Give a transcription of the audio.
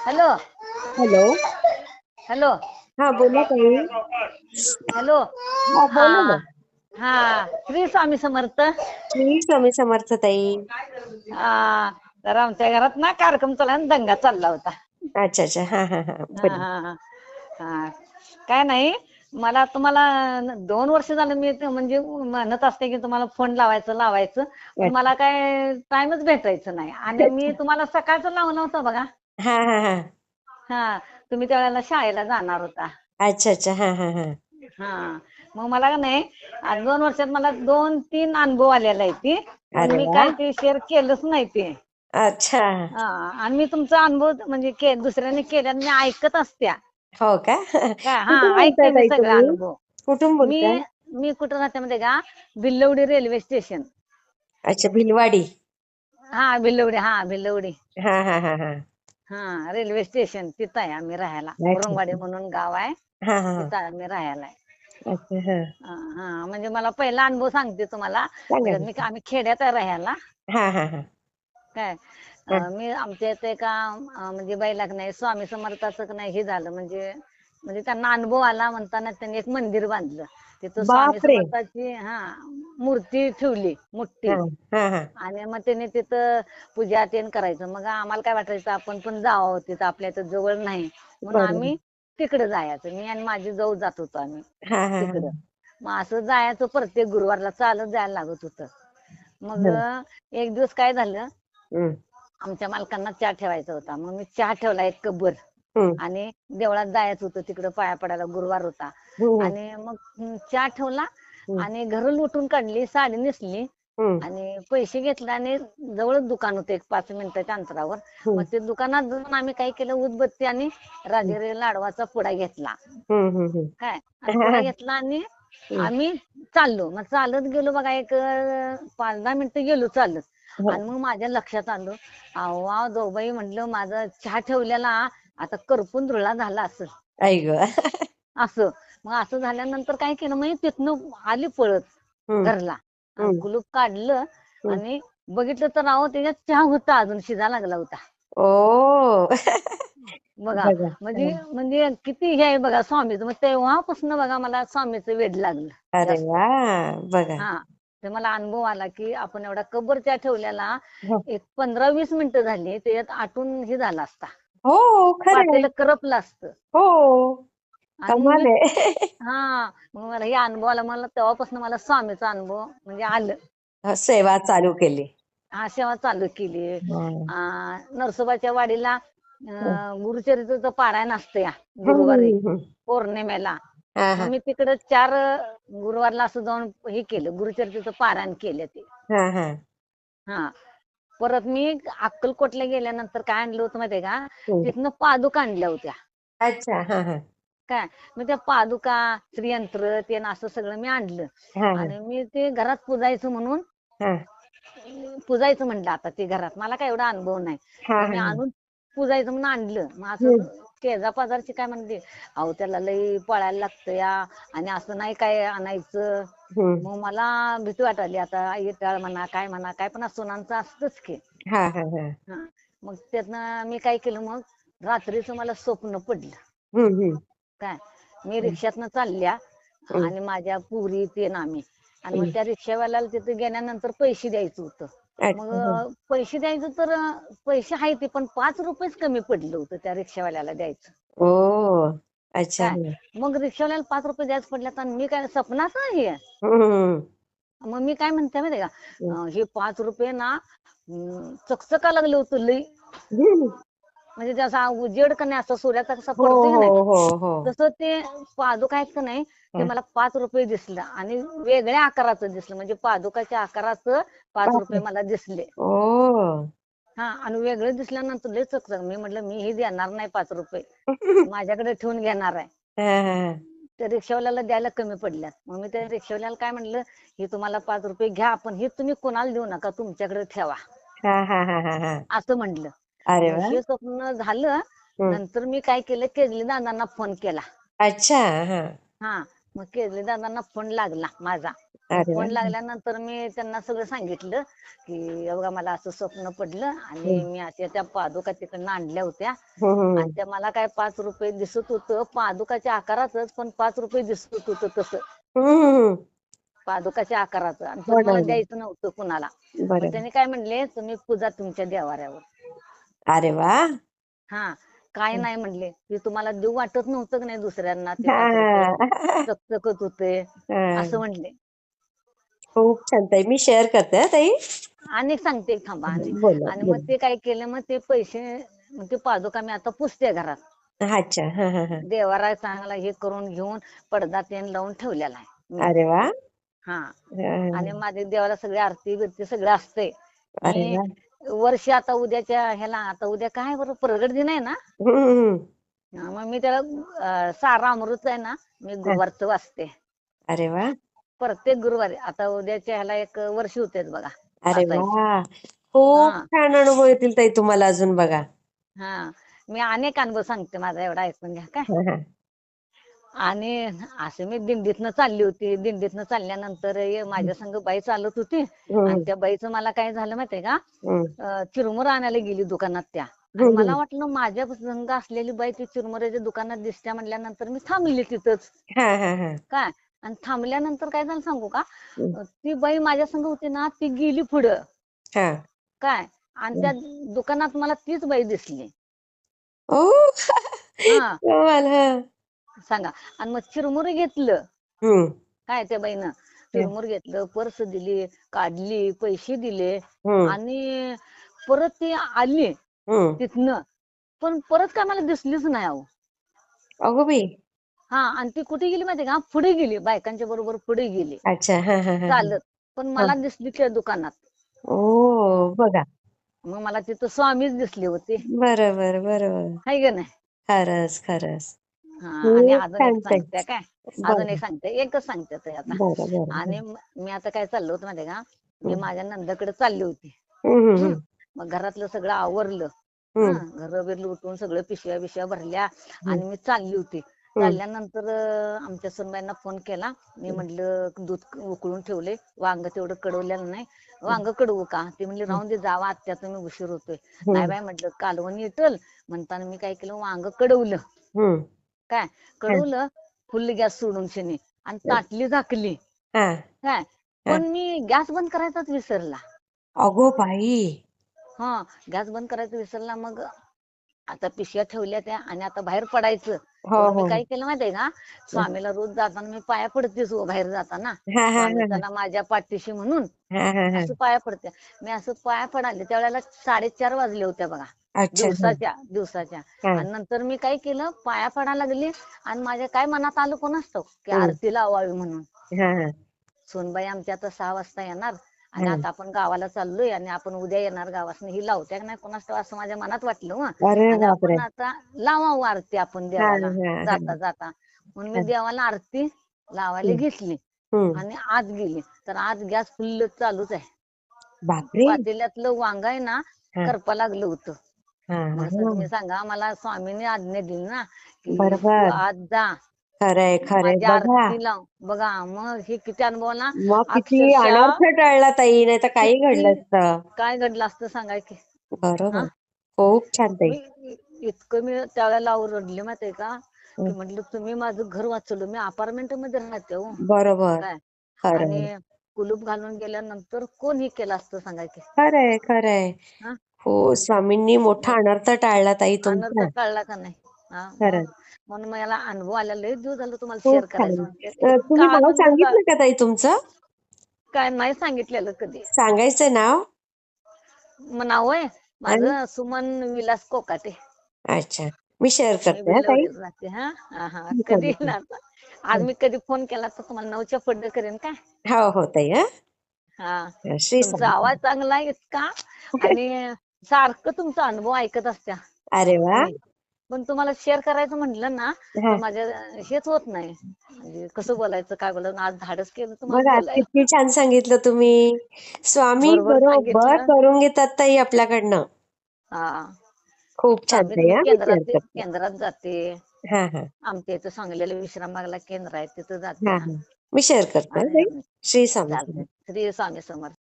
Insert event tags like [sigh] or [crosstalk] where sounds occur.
Hello. Hello. Hello. हा बोला ताई. हॅलो. हा बोला ना. हा श्री स्वामी समर्थ. श्री स्वामी समर्थ ताई. आ, तर आमच्या घरात ना कार्यक्रम चालला आणि दंगा चालला होता. अच्छा अच्छा. हा हा हा. हा हा हा. हा. काय नाही? मला तुम्हाला दोन वर्ष झालं मी ते म्हणजे म्हणत असते की तुम्हाला फोन लावायचं लावायचं. मला काय टाइमच भेटायचं नाही. आणि मी तुम्हाला सकाळचं लावलं होतं बघा. हा हा हा. हा तुम्ही त्यावेळेला शाळेला जाणार होता. अच्छा अच्छा. हा हा हा. हा. मग मला का नाही आज दोन वर्षात मला दोन तीन अनुभव आलेला आहे ती. अरे मी. काय ते शेअर केलंच नाही ते. अच्छा. हा आणि मी तुमचा अनुभव म्हणजे के दुसऱ्यांनी केल्याने मी ऐकत असत्या. हो का? हा कुठून ऐकते मी ताई सगळे तुम्ही? अनुभव. कुठून मी बोलताय? मी कुठं राहते माहितीये का? Bhilwadi railway station. अच्छा भिलवाडी. हा भिल्लवडी हा भिल्लवडी. हा हा हा हा. हा रेल्वे स्टेशन. तिथं आहे आम्ही राहायला. अच्छा. औरंगवाडी म्हणून गाव आहे. हा हा हा. तिथं आम्ही राहायला आहे. अच्छा हा. हा हा, म्हणजे मला पहिला अनुभव सांगते तुम्हाला. सांगा म्हणजे मी आम्ही खेड्यात आहे राहायला. हा हा हा. काय? मी आमच्या इथे का म्हणजे बैलाक नाही स्वामी समर्थाचं का नाही हे झालं. म्हणजे म्हणजे त्यांना अनुभव आला म्हणताना त्यांनी एक मंदिर बांधलं. तिथं स्वामी. समर्थाची हा मूर्ती ठेवली मोठी. आणि मग त्यांनी तिथं पूजा तेन करायचं. मग आम्हाला काय वाटायचं आपण पण जावं तिथं आपल्या इथं जवळ नाही. म्हणून. आम्ही तिकडे जायचं. मी आणि माझी जाऊ जात होतो आम्ही तिकडं. मग असं जायचं प्रत्येक गुरुवारला चालत जायला लागत होतं. मग एक दिवस काय झालं आमच्या मालकांना चहा ठेवायचा होता. मग मी चहा ठेवला एक कब्बर हम्म, आणि देवळात जायचं होतं तिकडं पाया पडायला गुरुवार होता. हम्म, आणि मग हम्म, चहा ठेवला हम्म. आणि घरून उठून काढली साडी नेसली. हम्म, आणि पैसे घेतले आणि जवळच दुकान होतं एक पाच मिनिटाच्या अंतरावर. हम्म, मग ते दुकानात जाऊन आम्ही काय केलं उदबत्ती आणि राजेरे लाडवाचा पुडा घेतला. हम्म, हम्म, हम्म. काय? आणि पुडा घेतला आणि आम्ही चाललो. मग चालत गेलो बघा एक अं, पाच दहा मिनिटं गेलो चालत. हो. आणि मग माझ्या लक्षात आलं अव्वा दोबाई म्हटलं माझा चहा ठेवलेला आता करपून धुळा झाला असं. असं. मग असं झाल्यानंतर काय केलं मग तिथनं आली पळत घरला. कुलूप काढलं. आणि बघितलं तर अहो त्याच्यात चहा होता अजून शिजा लागला होता. ओ. बघा. म्हणजे म्हणजे किती हे आहे बघा स्वामीचं. मग तेव्हापासून बघा मला स्वामीचं वेड लागलं. बघा. हा. ते मला अनुभव आला की आपण एवढा कबर त्या ठेवलेला हो. एक पंधरा वीस मिनिटं झाली त्याच्यात आटून हे झाला असता. हो खरं आहे. पातेलं करपलं असतं. हो. [laughs] हा मग मला हे अनुभव आला. मला तेव्हापासून मला स्वामीचा अनुभव म्हणजे आलं. सेवा चालू केली. हा सेवा चालू केली. आ, नरसोबाच्या वाडीला गुरुचरित्राचं पारायण असतं या गुरुवारी. पौर्णिमेला. हा, मग. मी तिकडे चार गुरुवारला असं जाऊन हे केलं गुरुचरित्राचं पारायण केलं ते. हा, हा. हा. परत मी अक्कलकोटला गेल्यानंतर काय आणलं होतं माहितीये का. तिथनं पादुका आणल्या होत्या. अच्छा काय? मग त्या पादुका श्रीयंत्र ते असं सगळं मी आणलं. आणि मी ते घरात पुजायचं म्हणून हा. पुजायचं म्हणलं आता ते घरात. मला काय एवढा अनुभव नाही. आणून पुजायचं म्हणून आणलं. मग. असं शेजा पाजारची काय म्हणते? अहो त्याला लई पळायला लागतं या. आणि असं नाही काय आणायचं. हम्म. मग मला भीती वाटायली. आता येटाळ म्हणा काय म्हणा काय पण सुनांचं असतंच की. हा हा हा. हा. मग त्यातनं मी काय केलं मग? रात्रीचं मला स्वप्न पडलं. हम्म, हम्म. काय? मी रिक्षातनं चालल्या हम्म. आणि माझ्या पुरी ते ना आम्ही. आणि मग. त्या रिक्षावाल्याला तिथे गेल्यानंतर पैसे द्यायचं होतं. मग हा. अं, पैसे द्यायचं तर पैसे आहे ते पण पाच रुपयेच कमी पडलं होतं त्या रिक्षावाल्याला द्यायचं ओ अच्छा? मग रिक्षावाल्याला पाच रुपये द्यायचं पडल्यात आणि मी काय सपनाच आहे हम्म. मग मी काय म्हणते माहितीये का अं, हे पाच रुपये ना अं, चकचका लागलं होतं लई हम्म. म्हणजे जसा उजेड का नाही असं सूर्याचा कसा हो पडतोय का हो हो हो तसं ते पादुका आहेत का नाही ते हा. मला पाच रुपये दिसलं आणि वेगळ्या आकाराचं दिसलं म्हणजे पादुकाच्या आकाराचं पाच. रुपये मला दिसले ओ हा आणि वेगळं दिसल्यानंतर लय चकचक मी म्हटलं मी हे देणार नाही पाच रुपये [laughs] माझ्याकडे ठेवून घेणार आहे हा, हा, हा. त्या रिक्षावाल्याला द्यायला कमी पडल्यात मग मी त्या रिक्षावाल्याला काय म्हणलं हे तुम्हाला पाच रुपये घ्या पण हे तुम्ही कोणाला देऊ नका तुमच्याकडे ठेवा हा, हा, हा, हा, हा. असं म्हणलं अरे वा. हे स्वप्न झालं. नंतर मी काय केलं? केजली दादांना फोन केला. अच्छा हा. हा मग केजले दादांना फोन लागला माझा. फोन लागल्यानंतर मी त्यांना सगळं सांगितलं की बघा मला असं स्वप्न पडलं आणि. मी अशा त्या पादुका तिकडनं आणल्या होत्या. हम्म, हम्म. आणि त्या मला काय पाच रुपये दिसत होतं. पादुकाच्या आकाराचंच पण पाच रुपये दिसत होतं तसं. पादुकाच्या आकाराचं. आणि हो मला हो. द्यायचं नव्हतं कुणाला. त्यांनी काय म्हणले तुम्ही पूजा तुमच्या देवाऱ्यावर. अरे वा. हा काय नाही म्हणले. की तुम्हाला देऊ वाटत नव्हतं की नाही दुसऱ्यांना? ते. चकचकत होते. असं म्हणले. खूप छान ताई. मी शेअर करते हा ताई. आणि सांगते थांबा. आणि बोला आणि मग ते काय केलं मग ते पैसे मग ते पादुका मी आता पुसते घरात. अच्छा. हा हा हा. देवारा चांगला हे करून घेऊन पडदा तेन लावून ठेवलेला आहे. मी. अरे वा. हा. हा. आणि माझ्या देवाला सगळी आरती बिरती सगळं असते अरे मी वा. वर्ष आता उद्याच्या ह्याला आता उद्या काय बरं प्रगट दिन आहे ना हम्म. हा, मग मी त्याला अं, सारा अमृत आहे ना मी गुरुवारचं वाचते अरे वा प्रत्येक गुरुवारी आता उद्याच्या ह्याला एक वर्ष होते बघा अरे वाचायचं. वा खूप हा. छान अनुभव येतील ताई तुम्हाला अजून बघा हा मी अनेक अनुभव सांगते माझा एवढा ऐकून घ्या काय हा, हा. आणि असं मी दिंडीतनं चालली होती. दिंडीतनं चालल्यानंतर ये माझ्या संग बाई चालत होती. आणि त्या बाईचं मला काय झालं माहितीये का. अं, चिरमुरं आणायला गेली दुकानात त्या. आणि मला वाटलं माझ्या संग असलेली बाई ती चिरमुऱ्याच्या दुकानात दिसत्या म्हटल्यानंतर मी थांबली तिथंच. हा हा हा. काय? आणि थांबल्यानंतर काय झालं सांगू का? हम्म. ती बाई माझ्या संग होती ना ती गेली पुढं. हा. काय? आणि त्या दुकानात मला तीच बाई दिसली. ओ. हा. [laughs] कमाल हा. सांगा. आणि मग चिरमुरे घेतलं. काय त्या बाईनं? चिरमुर घेतलं पर्स दिली काढली पैसे दिले आणि परत ती आली तिथनं. पण परत काय मला दिसलीच नाही अहो. अगो बाई. हा आणि ती कुठे गेली माहिती का? पुढे गेली. बायकांच्या बरोबर पुढे गेली. अच्छा हा हा हा. चालत. पण मला दिसली त्या दुकानात. ओ बघा. मग मला तिथं स्वामीच दिसले होते. बरोबर बरोबर. हाय का नाही? खरंच खरंच. आणि अजून एक सांगते. काय? अजून एक सांगते. एकच सांगते आता. आणि म- आता काय चाललो होतं माहितीये का? मी माझ्या नंदाकडे चालली होती. हं. मग घरातलं सगळं आवरलं. घर बिरलं उठून सगळं पिशव्या बिशव्या भरल्या आणि मी चालली होती. चालल्यानंतर आमच्या सुनबाईंना फोन केला. मी म्हटलं दूध उकळून ठेवले वांग तेवढं कडवलेलं नाही. वांग कडवू का? ती म्हणली राहून दे जावा आत्या तुम्ही उशीर होतोय. नाही बाय म्हटलं कालवण येटल म्हणताना मी काय केलं? वांग कडवलं. काय? कडवलं फुल गॅस सोडून शनी. आणि ताटली झाकली. हा. काय? पण मी गॅस बंद करायचाच विसरला. अगो बाई. हा गॅस बंद करायचं विसरला मग आता पिशव्या ठेवल्या त्या आणि आता बाहेर पडायचं. हो म्हणून हो. मी काय केलं माहितीये का? स्वामीला रोज जाताना मी पाया पडतेच हो बाहेर जाताना. चला माझ्या पाठीशी म्हणून असं पाया पडते मी असं पाया पडाले त्यावेळेला साडेचार वाजले होत्या बघा. दिवसाच्या दिवसाच्या. आणि नंतर मी काय केलं पाया पडायला लागली आणि माझ्या काय मनात आलं कोण असतं की. आरती लावावी म्हणून सोनबाई आमच्या आता सहा वाजता येणार आणि. आता आपण गावाला चाललोय आणि आपण उद्या येणार गावासनं ही लावत्या का नाही कोणास असं माझ्या मनात वाटलं आपण आता लावावं आरती आपण देवाला जाता जाता म्हणून मी. देवाला आरती लावायला. घेतली. आणि आत गेली तर आत गॅस फुल्ल चालूच आहे पातेल्यातलं वांग आहे ना. करपा लागलं होतं तुम्ही सांगा. मला स्वामीने आज्ञा दिली ना की तू बरोबर. आत जा. खरंय खरंय. माझी बघा. बघा मग हे किती अनुभव ना. मग किती अक्षरशः अनर्थ टळला ताई नाही तर काही किती- घडलं असतं. काय घडलं असतं सांगाय की. बरोबर. हा? खूप छान ताई. मी इतकं मी त्यावेळेला ओरडले माहितीये का? की. म्हटलं तुम्ही माझं घर वाचवलं. मी अपार्टमेंटमध्ये राहते हो. बरोबर. काय? खरंय. आणि कुलूप घालून गेल्यानंतर कोण हे केलं असतं सांगाय की? खरंय खरंय. हा? हो स्वामींनी मोठा अनर्थ टाळला ताई तुमचा. अनर्थ कळला का नाही? हा खरंच. म्हणून मला अनुभव आला. लय दिवस झालं तुम्हाला खूप शेअर करायचं अं, तुम्ही झाला. सांगितलं का ताई तुमचं? काय नाही सांगितलेलं कधी. सांगायचं नाव? मग नाव आहे. माझं सुमन विलास कोकाटे. अच्छा. मी शेअर मी करते हा ताई? बिलवडीत राहते हा? हा हा. मी कधी. येणार? आता? आज मी कधी फोन केला तर तुम्हाला नऊच्या पुढे करेन काय? हो हो ताई हा? हा. श्री तुमचा स्वामी. आवाज चांगला आहे इतका. आणि सारखं तुमचा अनुभव ऐकत असत्या. अरे वा. पण तुम्हाला शेअर करायचं म्हटलं ना. तर माझ्या हेच होत नाही. म्हणजे कसं बोलायचं काय बोलायचं? आज धाडस केलं तुम्हाला बघा बोलायला किती छान सांगितलं तुम्ही. स्वामी बरोबर बरोबर सांगितलं. करून घेतात ताई आपल्याकडनं. हा. खूप छान ताई हा. केंद्रात जाते. हा हा. आमच्या इथं सांगलीला विश्रामबागला केंद्र आहे तिथं जाते हा हा. मी शेअर करते हा, ताई. आणि श्री स्वामी श्री स्वामी समर्थ.